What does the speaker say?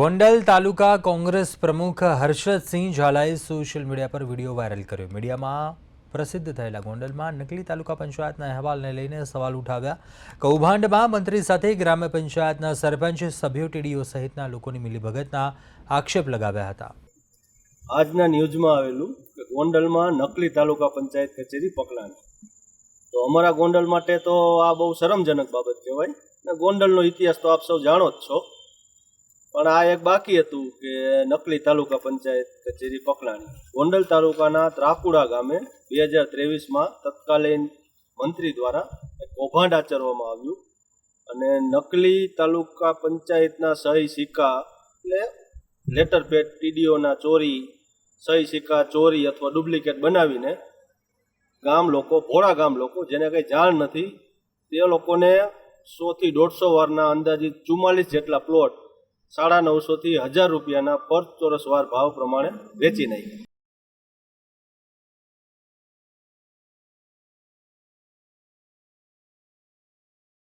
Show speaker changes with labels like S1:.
S1: ગોંડલ તાલુકા કોંગ્રેસ પ્રમુખ હર્ષદસિંહ ઝાલાએ social media પર વીડિયો વાયરલ કર્યો. મીડિયામાં પ્રસિદ્ધ થયેલા ગોંડલમાં નકલી તાલુકા પંચાયતના અહેવાલને લઈને સવાલ ઉઠાવ્યા. કૌભાંડમાં મંત્રી સાથે ગ્રામ્ય પંચાયતના સરપંચ, સભ્યો, ટીડીઓ સહિતના લોકોની મિલીભગતના આક્ષેપ લગાવ્યા હતા.
S2: આજના ન્યૂઝમાં આવેલું કે ગોંડલમાં નકલી તાલુકા પંચાયત કચેરી પકડાની તો અમારા ગોંડલ માટે તો આ બહુ શરમજનક બાબત કહેવાય. ને ગોંડલનો ઇતિહાસ તો આપ સૌ જાણો જ છો. પણ આ એક બાકી હતું કે નકલી તાલુકા પંચાયત કચેરી પકડાણી. ગોંડલ તાલુકાના ત્રાકુડા ગામે બે હજાર ત્રેવીસમાં તત્કાલીન મંત્રી દ્વારા એક કૌભાંડ આચરવામાં આવ્યું અને નકલી તાલુકા પંચાયતના સહી સિક્કા એટલે લેટર પેડ, ટીડીઓના ચોરી, સહી સિક્કા, ચોરી અથવા ડુપ્લિકેટ બનાવીને ગામ લોકો, ભોળા ગામ લોકો જેને કંઈ જાણ નથી, તે લોકોને સોથી દોઢસો વારના અંદાજિત ચુમ્માલીસ જેટલા પ્લોટ સાડા નવસોથી હજાર રૂપિયાના પર ચોરસવાર ભાવ પ્રમાણે વેચી નાખ્યા.